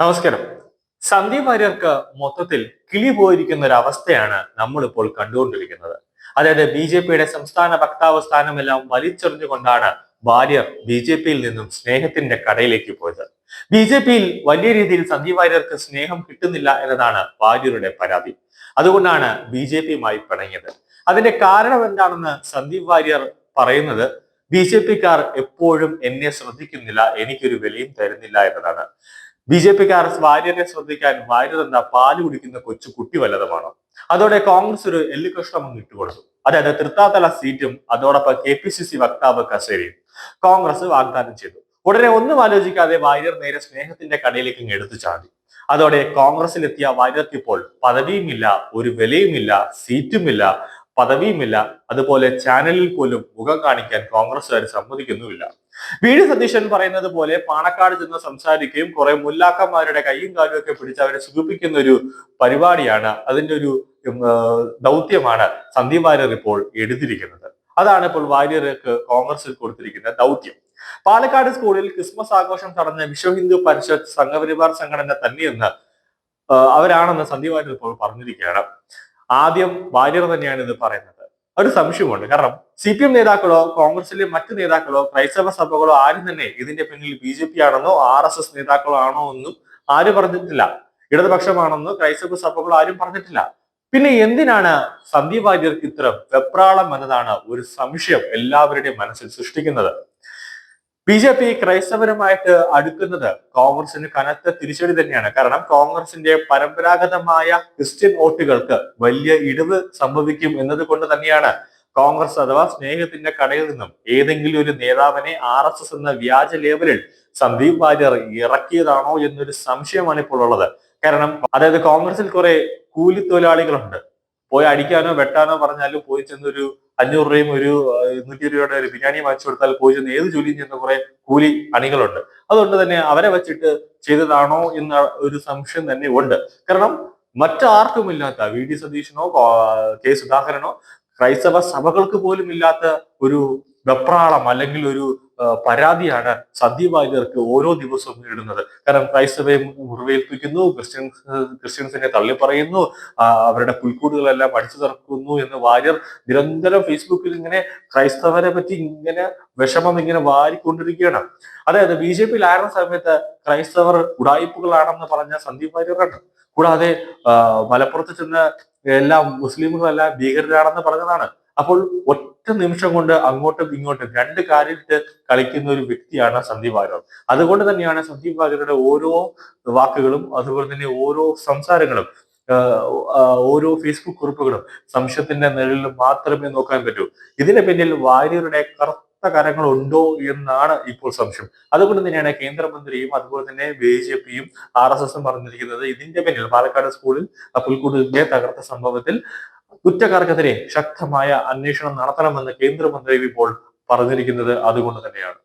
നമസ്കാരം. സന്ദീപ് വാര്യർക്ക് മൊത്തത്തിൽ കിളി പോയിരിക്കുന്ന ഒരു അവസ്ഥയാണ് നമ്മളിപ്പോൾ കണ്ടുകൊണ്ടിരിക്കുന്നത്. അതായത് ബി ജെ പിയുടെ സംസ്ഥാന വക്താവ് സ്ഥാനമെല്ലാം വലിച്ചെറിഞ്ഞുകൊണ്ടാണ് വാര്യർ ബി ജെ പിയിൽ നിന്നും സ്നേഹത്തിന്റെ കടയിലേക്ക് പോയത്. ബി ജെ പിയിൽ വലിയ രീതിയിൽ സന്ദീപ് വാര്യർക്ക് സ്നേഹം കിട്ടുന്നില്ല എന്നതാണ് വാര്യരുടെ പരാതി. അതുകൊണ്ടാണ് ബി ജെ പിയുമായി പിണങ്ങിയത്. അതിന്റെ കാരണം എന്താണെന്ന് സന്ദീപ് വാര്യർ പറയുന്നത് ബി ജെ പിക്കാർ എപ്പോഴും എന്നെ ശ്രദ്ധിക്കുന്നില്ല എനിക്കൊരു വിലയും തരുന്നില്ല എന്നതാണ്. ബി ജെ പിക്കാർ വാര്യരെ ശ്രദ്ധിക്കാൻ വാര്യർ എന്താ പാൽ കുടിക്കുന്ന കൊച്ചു കുട്ടി വല്ലതുമാണ്? അതോടെ കോൺഗ്രസ് ഒരു എല്ലുകഷ്ണം അങ്ങ് ഇട്ടുകൊടുത്തു അതായത് തൃത്താതല സീറ്റും അതോടൊപ്പം കെ പി സി സി വക്താവ് കസേരയും കോൺഗ്രസ് വാഗ്ദാനം ചെയ്തു. ഉടനെ ഒന്നും ആലോചിക്കാതെ വാര്യർ നേരെ സ്നേഹത്തിന്റെ കടയിലേക്ക് എടുത്തു ചാടി. അതോടെ കോൺഗ്രസിലെത്തിയ വാര്യർക്ക് ഇപ്പോൾ പദവിയുമില്ല ഒരു വിലയുമില്ല സീറ്റുമില്ല പദവിയുമില്ല. അതുപോലെ ചാനലിൽ പോലും മുഖം കാണിക്കാൻ കോൺഗ്രസ്സുകാർ സമ്മതിക്കുന്നുമില്ല. വി ഡി സതീശൻ പറയുന്നത് പോലെ പാണക്കാട് ചെന്ന് സംസാരിക്കുകയും കുറെ മുല്ലാക്കന്മാരുടെ കൈയും കാലും ഒക്കെ പിടിച്ച് അവരെ സുഖിപ്പിക്കുന്ന ഒരു പരിപാടിയാണ്. അതിന്റെ ഒരു ദൗത്യമാണ് സന്ദീപ് വാര്യർ ഇപ്പോൾ എടുത്തിരിക്കുന്നത്. അതാണ് ഇപ്പോൾ വാര്യർക്ക് കോൺഗ്രസിൽ കൊടുത്തിരിക്കുന്ന ദൗത്യം. പാലക്കാട് സ്കൂളിൽ ക്രിസ്മസ് ആഘോഷം തടഞ്ഞ വിശ്വ ഹിന്ദു പരിഷത്ത് സംഘപരിവാർ സംഘടന തന്നെയെന്ന് അവരാണെന്ന് സന്ദീപ് വാര്യർ ഇപ്പോൾ പറഞ്ഞിരിക്കുകയാണ്. ആദ്യം വാര്യർ തന്നെയാണ് ഇത് പറയുന്നത്. ഒരു സംശയമുണ്ട് കാരണം സി പി എം നേതാക്കളോ കോൺഗ്രസിലെ മറ്റ് നേതാക്കളോ ക്രൈസ്തവ സഭകളോ ആരും തന്നെ ഇതിന്റെ പിന്നിൽ ബി ജെ പി ആണെന്നോ ആർ എസ് എസ് നേതാക്കളോ ആണോ എന്നും ആരും പറഞ്ഞിട്ടില്ല. ഇടതുപക്ഷമാണെന്നോ ക്രൈസ്തവ സഭകളോ ആരും പറഞ്ഞിട്ടില്ല. പിന്നെ എന്തിനാണ് സന്ദീപ് വാര്യർക്ക് ഇത്ര വെപ്രാളം എന്നതാണ് ഒരു സംശയം എല്ലാവരുടെയും മനസ്സിൽ സൃഷ്ടിക്കുന്നത്? ബി ജെ പി ക്രൈസ്തവരുമായിട്ട് അടുക്കുന്നത് കോൺഗ്രസിന് കനത്ത തിരിച്ചടി തന്നെയാണ്. കാരണം കോൺഗ്രസിന്റെ പരമ്പരാഗതമായ ക്രിസ്ത്യൻ വോട്ടുകൾക്ക് വലിയ ഇടിവ് സംഭവിക്കും എന്നതുകൊണ്ട് തന്നെയാണ് കോൺഗ്രസ് അഥവാ സ്നേഹത്തിന്റെ കടയിൽ നിന്നും ഏതെങ്കിലും ഒരു നേതാവിനെ ആർ എസ് എസ് എന്ന വ്യാജ ലേബലിൽ സന്ദീപ് വാര്യർ ഇറക്കിയതാണോ എന്നൊരു സംശയമാണ് ഇപ്പോൾ ഉള്ളത്. കാരണം അതായത് കോൺഗ്രസിൽ കുറെ കൂലി തൊഴിലാളികളുണ്ട്. പോയി അടിക്കാനോ വെട്ടാനോ പറഞ്ഞാലും പോയി ചെന്നൊരു അഞ്ഞൂറ് രൂപയും ഒരു ഇരുന്നൂറ്റി രൂപയുടെ ഒരു ബിരിയാണി വാങ്ങിച്ചു കൊടുത്താൽ പോയി ചെന്ന് ഏത് ജോലിയും ചെയ്യുന്ന കുറെ കൂലി അണികളുണ്ട്. അതുകൊണ്ട് തന്നെ അവരെ വെച്ചിട്ട് ചെയ്തതാണോ എന്ന ഒരു സംശയം തന്നെ ഉണ്ട്. കാരണം മറ്റാർക്കുമില്ലാത്ത വി ഡി സതീശനോ കോ- സുധാകരനോ ക്രൈസ്തവ സഭകൾക്ക് പോലും ഇല്ലാത്ത ഒരു വെപ്രാളം അല്ലെങ്കിൽ ഒരു പരാതിയാണ് വാര്യർക്ക് ഓരോ ദിവസവും നേടുന്നത് കാരണം ക്രൈസ്തവയെ മുറിവേൽപ്പിക്കുന്നു ക്രിസ്ത്യൻ ക്രിസ്ത്യൻസിനെ തള്ളി പറയുന്നു അവരുടെ പുൽക്കൂടുകളെല്ലാം അടിച്ചു തറക്കുന്നു എന്ന് വാര്യർ നിരന്തരം ഫേസ്ബുക്കിൽ ഇങ്ങനെ ക്രൈസ്തവരെ പറ്റി ഇങ്ങനെ വിഷമം ഇങ്ങനെ വാരിക്കൊണ്ടിരിക്കുകയാണ്. അതായത് ബി ജെ പിയിലായിരുന്ന സമയത്ത് ക്രൈസ്തവർ ഉടായ്പകളാണെന്ന് പറഞ്ഞ സന്ദീപ് വാര്യറാണ് കൂടാതെ മലപ്പുറത്ത് ചെന്ന് എല്ലാ മുസ്ലിമുകളെല്ലാം ഭീകരരാണെന്ന് പറഞ്ഞതാണ്. അപ്പോൾ ഒറ്റ നിമിഷം കൊണ്ട് അങ്ങോട്ടും ഇങ്ങോട്ടും രണ്ട് കാര്യത്തിൽ കളിക്കുന്ന ഒരു വ്യക്തിയാണ് സന്ദീപ് ആഗ്രഹം അതുകൊണ്ട് തന്നെയാണ് സന്ദീപ് ആഗ്രഹയുടെ ഓരോ വാക്കുകളും അതുപോലെ തന്നെ ഓരോ സംസാരങ്ങളും ഓരോ ഫേസ്ബുക്ക് കുറിപ്പുകളും സംശയത്തിന്റെ നിഴലിൽ മാത്രമേ നോക്കാൻ പറ്റൂ. ഇതിന് പിന്നിൽ വാര്യരുടെ കറുത്ത കരങ്ങൾ ഉണ്ടോ എന്നാണ് ഇപ്പോൾ സംശയം. അതുകൊണ്ട് തന്നെയാണ് കേന്ദ്രമന്ത്രിയും അതുപോലെ തന്നെ ബി ജെ പിയും ആർ എസ് എസും പറഞ്ഞിരിക്കുന്നത്. ഇതിന്റെ പിന്നിൽ പാലക്കാട് സ്കൂളിൽ പുൽക്കൂട്ടിന്റെ തകർത്ത സംഭവത്തിൽ കുറ്റക്കാർക്കെതിരെ ശക്തമായ അന്വേഷണം നടത്തണമെന്ന് കേന്ദ്രമന്ത്രി ഇപ്പോൾ പറഞ്ഞിരിക്കുന്നത് അതുകൊണ്ട് തന്നെയാണ്.